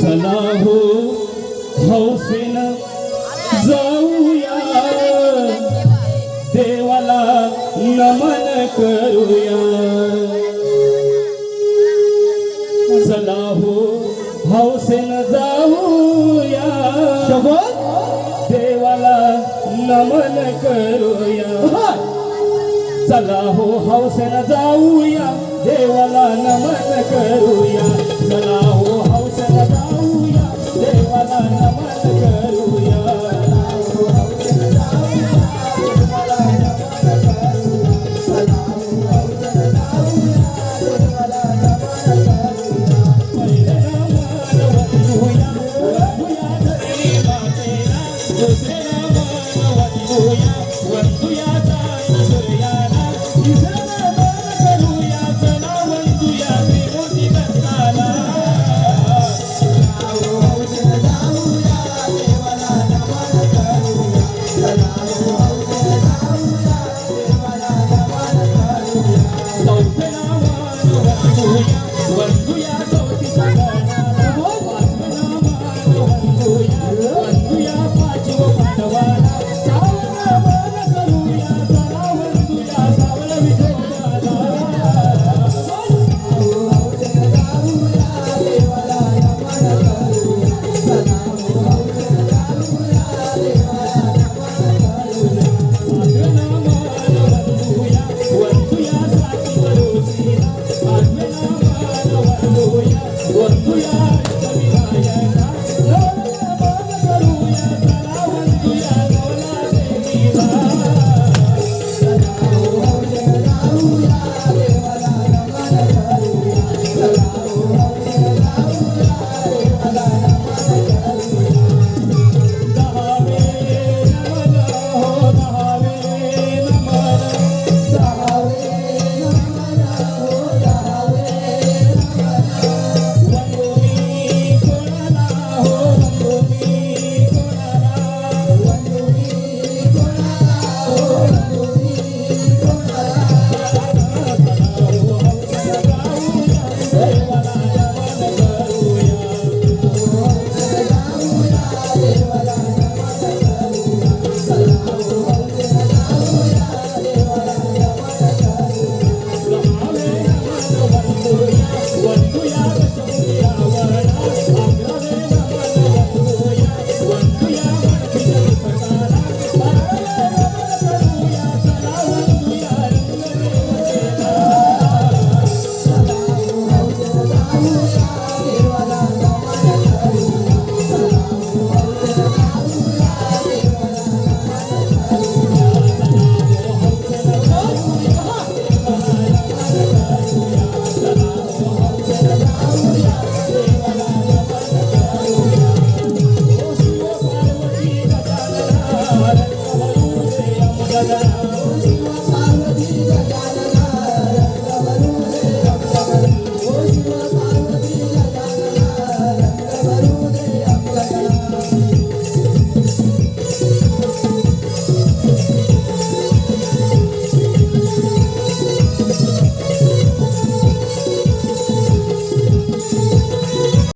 चला हो हौसेन जाऊया. देवाला नमन करूया. चला हो हौसेन जाऊया. देवाला नमन करूया. चला हो हौसेन जाऊया. देवाला नमन करूया. चला हो